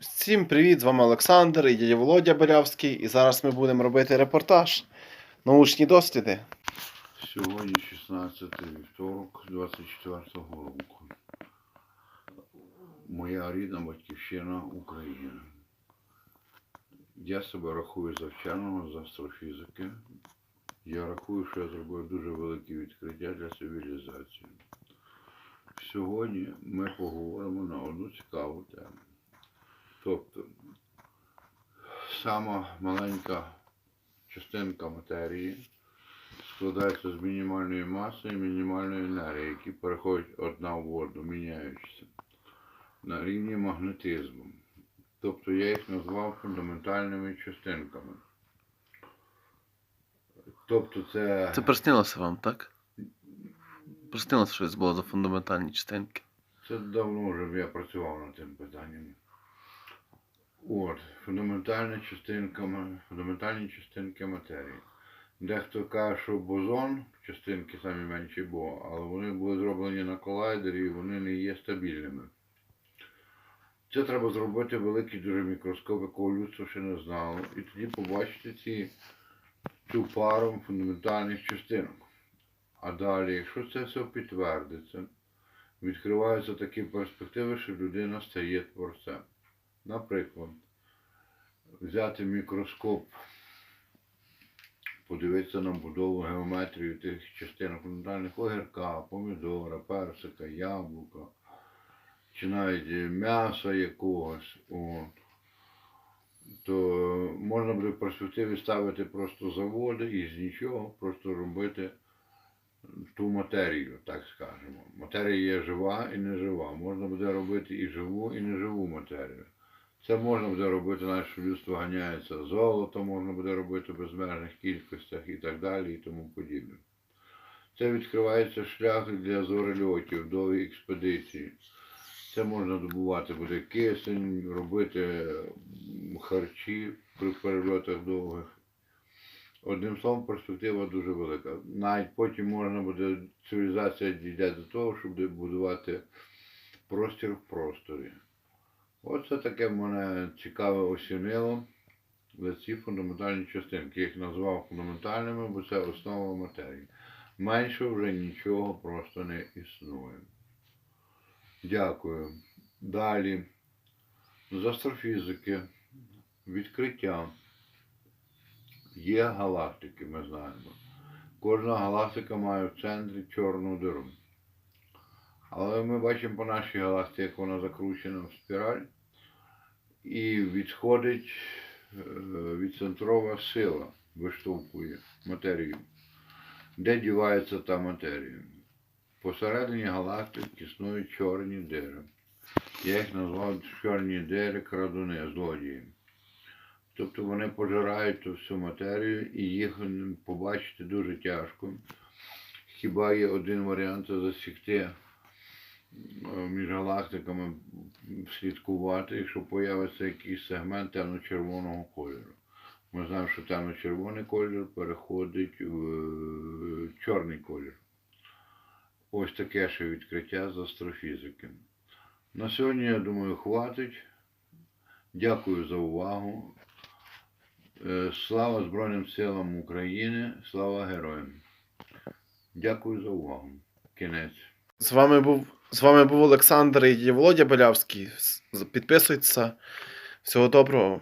Всім привіт! З вами Олександр і дядя Володя Белявський. І зараз ми будемо робити репортаж. Научні досліди. Сьогодні 16 вівторок 24-го року. Моя рідна батьківщина Україна. Я себе рахую за вченого з астрофізики. Я рахую, що я зробив дуже велике відкриття для цивілізації. Сьогодні ми поговоримо на одну цікаву тему. Тобто, сама маленька частинка матерії складається з мінімальної маси і мінімальної енергії, які переходять одна в одну, міняючися на рівні магнетизму. Тобто я їх назвав фундаментальними частинками. Тобто це, Це приснилося вам, так? Приснилося щось було за фундаментальні частинки. це давно вже я працював над тим питанням. От, фундаментальні частинка, фундаментальні частинки матерії. Дехто каже, що бозон, частинки самі менші бо, але вони були зроблені на колайдері і вони не є стабільними. Це треба зробити великий дуже мікроскоп, якого людство ще не знало. І тоді побачити ці, цю пару фундаментальних частинок. А далі, якщо це все підтвердиться, відкриваються такі перспективи, що людина стає творцем. Наприклад, взяти мікроскоп, подивитися на будову геометрію тих частинок фундаментальних огірка, помідора, персика, яблука, чи навіть м'яса якогось. От. То можна буде в перспективі ставити просто заводи і з нічого просто робити ту матерію, так скажемо. Матерія є жива і нежива. Можна буде робити і живу, і неживу матерію. Це можна буде робити, що людство ганяється золото, можна буде робити в безмежних кількостях і так далі, і тому подібне. Це відкривається шлях для зорельотів, довгі експедиції. Це можна добувати буде кисень, робити харчі при перельотах довгих. Одним словом, перспектива дуже велика. Навіть потім можна буде, цивілізація дійде до того, щоб будувати простір в просторі. Оце таке мене цікаве осінило за ці фундаментальні частинки. Я їх назвав фундаментальними, бо це основа матерії. Менше вже нічого просто не існує. Дякую. Далі. З астрофізики. Відкриття. Є галактики, ми знаємо. Кожна галактика має в центрі чорну диру. Але ми бачимо по нашій галактиці, як вона закручена в спіраль, і відходить е, відцентрова сила, виштовхує матерію. Де дівається та матерія? Посередині галактик існують чорні дири. Я їх назвав чорні дири крадуни, злодії. Тобто вони пожирають ту всю матерію і їх побачити дуже тяжко. Хіба є один варіант засікти між галактиками, слідкувати, якщо появиться якийсь сегмент темно-червоного кольору. Ми знаємо, що темно-червоний колір переходить в е, чорний колір. Ось таке ще відкриття з астрофізики. На сьогодні, я думаю, хватить. Дякую за увагу. Е, Слава Збройним силам України, слава героям. Дякую за увагу. Кінець. З вами був, з вами був Олександр і Володя Белявський. Підписуйтеся. Всього доброго.